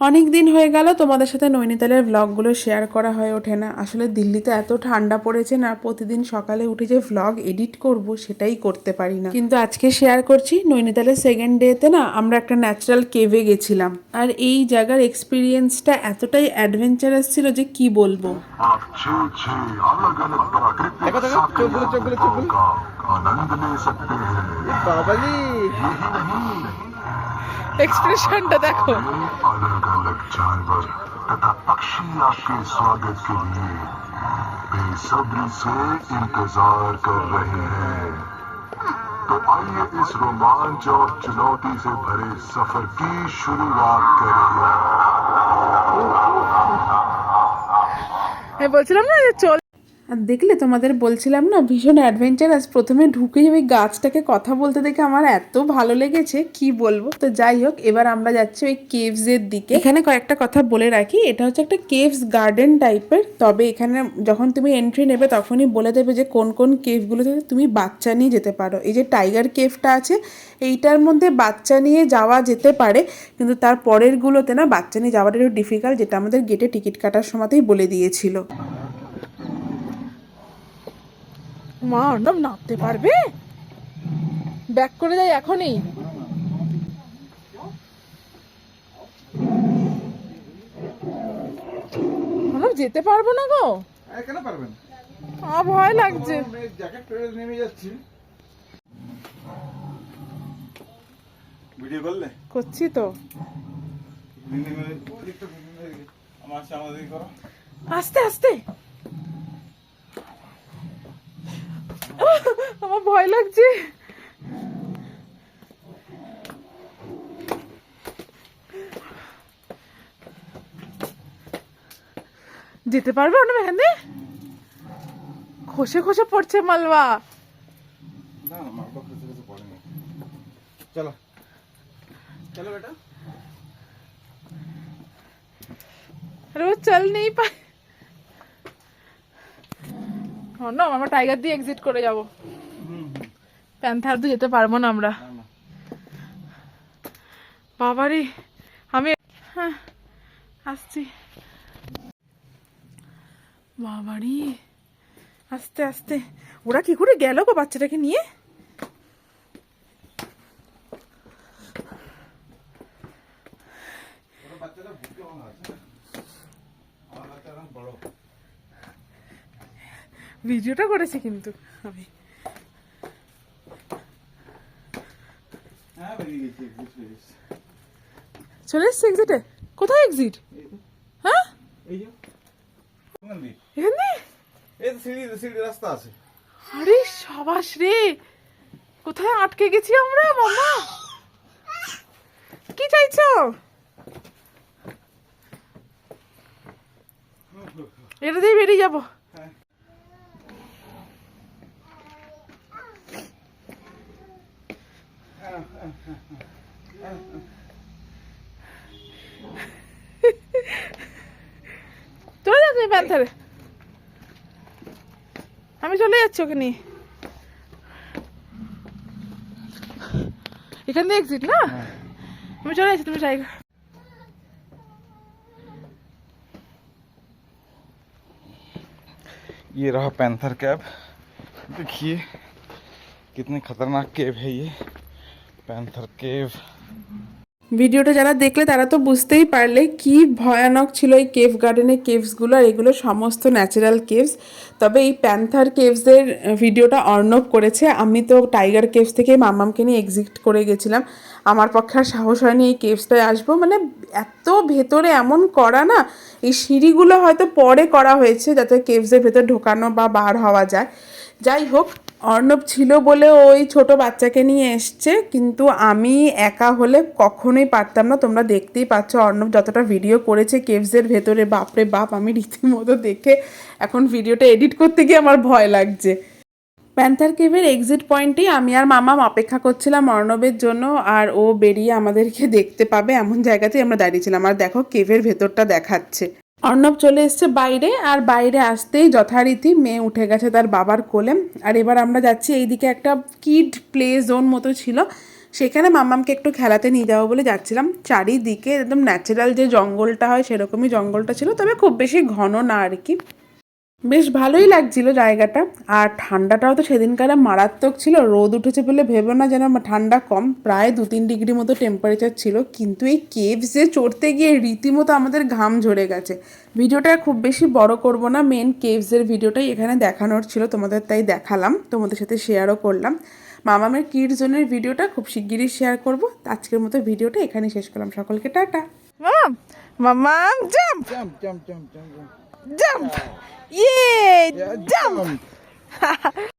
অনেক দিন হয়ে গেল তোমাদের সাথে নৈনিতালের ভ্লগগুলো শেয়ার করা হয়ে ওঠে না। আসলে দিল্লিতে এত ঠান্ডা পড়েছে না প্রতিদিন সকালে উঠে যে ভ্লগ এডিট করব সেটাই করতে পারি না। কিন্তু আজকে শেয়ার করছি নৈনিতালের সেকেন্ড ডেতে না আমরা একটা ন্যাচারাল কেভে গেছিলাম। আর এই জায়গার এক্সপিরিয়েন্সটা এতটাই অ্যাডভেঞ্চারাস ছিল যে কি বলব? এক্সপ্রেশনটা দেখো। जानवर तथा पक्षी आपके स्वागत के लिए बेसब्री से इंतजार कर रहे हैं तो आइए इस रोमांच और चुनौती से भरे सफर की शुरुआत करें আমি বলছিলাম না যে চল আর দেখলে তোমাদের বলছিলাম না, ভীষণ অ্যাডভেঞ্চারাস প্রথমে ঢুকেই ওই গাছটাকে কথা বলতে দেখে আমার এত ভালো লেগেছে, কি বলব? তো যাই হোক, এবার আমরা যাচ্ছি ওই কেভসের দিকে। এখানে কয়েকটা কথা বলে রাখি, এটা হচ্ছে একটা কেভস গার্ডেন টাইপের তবে এখানে যখন তুমি এন্ট্রি নেবে, তখনই বলে দেবে যে কোন কোন কেভগুলোতে তুমি বাচ্চা নিয়ে যেতে পারো। এই যে টাইগার কেভটা আছে, এইটার মধ্যে বাচ্চা নিয়ে যাওয়া যেতে পারে, কিন্তু তার পরেরগুলোতে না, বাচ্চা নিয়ে যাওয়াটা একটু ডিফিকাল্ট যেটা আমাদের গেটে টিকিট কাটার সময়তেই বলে দিয়েছিল। মা অর্ণব নামতে পারবে? ব্যাক করে যাই এখনই। অর্ণব যেতে পারব না গো? কেন পারবেন? ভয় লাগছে। জ্যাকেট পরে নেমে যাচ্ছি। ভিডিও করলে? করছি তো। আস্তে আস্তে আহ, আমার ভয় লাগছে যেতে পারবে অন্য এখান দিয়ে খসে খসে পড়ছে মালবা না না মা বাবা কিছু কিছু পড়েনি চলো চলো বেটা अरे वो चल नहीं पाए না আমরা টাইগার দিয়ে এক্সিট করে যাব প্যান্থার তো যেতে পারব না আমরা। না আমি হ্যাঁ আসছি। বাবারি আস্তে আস্তে। ওরা কি করে গেল গো বাচ্চাটাকে নিয়ে? বড়। ভিডিওটা করেছি কিন্তু। আমি হ্যাঁ বেরিয়ে গেছি বুঝতে গেছি চলে এসছি এক্সিটে কোথায় এক্সিট হ্যাঁ? এখান? দিয়ে এই সিঁড়ি সিঁড়ি রাস্তা আছে। আরে সাবাস রে! কোথায় আটকে গেছি আমরা মামা? কি চাইছো? এটা দিয়ে বেরিয়ে যাব। হ্যাঁ চলে যাচ্ছি প্যান্থারে আমি চলে যাচ্ছি ওকে নিয়ে এখান দিয়ে এক্সিট না আমি চলে যাচ্ছি তুমি টাইগার ये रहा पैंथर कैब देखिए कितनी खतरनाक केव है ये पैंथर केव ভিডিওটা যারা দেখলে তারা তো বুঝতেই পারলে কি ভয়ানক ছিল এই কেভ গার্ডেনের কেভসগুলো আর এগুলো সমস্ত ন্যাচারাল কেভস তবে এই প্যান্থার কেভসের ভিডিওটা অর্ণব করেছে। আমি তো টাইগার কেভস থেকে মামামকে নিয়ে এক্সিট করে গেছিলাম। আমার পক্ষে আর সাহস হয়নি এই কেভসটায় আসব। মানে এত ভেতরে এমন করা না, এই সিঁড়িগুলো হয়তো পরে করা হয়েছে যাতে কেভসের ভেতর ঢোকানো বা বার হওয়া যায়। যাই হোক অর্ণব ছিল বলে ওই ছোট বাচ্চাকে নিয়ে এসছে, কিন্তু আমি একা হলে কখনোই পারতাম না। তোমরা দেখতেই পাচ্ছ অর্ণব যতটা ভিডিও করেছে কেভসের ভেতরে। বাপরে বাপ, আমি রীতিমতো দেখে এখন ভিডিওটা এডিট করতে গিয়ে আমার ভয় লাগছে। প্যান্থার কেভের এক্সিট পয়েন্টেই আমি আর মামাম অপেক্ষা করছিলাম অর্ণবের জন্য, আর ও বেরিয়ে আমাদেরকে দেখতে পাবে এমন জায়গাতেই আমরা দাঁড়িয়েছিলাম আর দেখো কেভের ভেতরটা দেখাচ্ছে। অর্ণব চলে এসছে বাইরে আর বাইরে আসতেই যথারীতি মেয়ে উঠে গেছে তার বাবার কোলে। আর এবার আমরা যাচ্ছি এইদিকে একটা কিড প্লে জোন মতো ছিল। সেখানে মামামকে একটু খেলাতে নিয়ে যাব বলে যাচ্ছিলাম। চারিদিকে একদম ন্যাচারাল যে জঙ্গলটা হয় সেরকমই জঙ্গলটা ছিল, তবে খুব বেশি ঘন না আর কি। বেশ ভালোই লাগছিল জায়গাটা। আর ঠান্ডাটাও তো সেদিনকার মারাত্মক ছিল। রোদ উঠেছে বলে ভেবো না যেন ঠান্ডা কম। প্রায় দু তিন ডিগ্রি মতো টেম্পারেচার ছিল। কিন্তু এই কেভসে চড়তে গিয়ে রীতিমতো আমাদের ঘাম ঝরে গেছে। ভিডিওটা খুব বেশি বড় করব না। মেন কেভসের ভিডিওটাই এখানে দেখানোর ছিল। তোমাদের তাই দেখালাম। তোমাদের সাথে শেয়ারও করলাম। মামামের কিড জোনের ভিডিওটা খুব শিগগিরই শেয়ার করব। আজকের মতো ভিডিওটা এখানে শেষ করলাম। সকলকে টাটা। jump, Jump, jump, jump, jump, jump. Jump. Yeah, Yeah, jump. jump.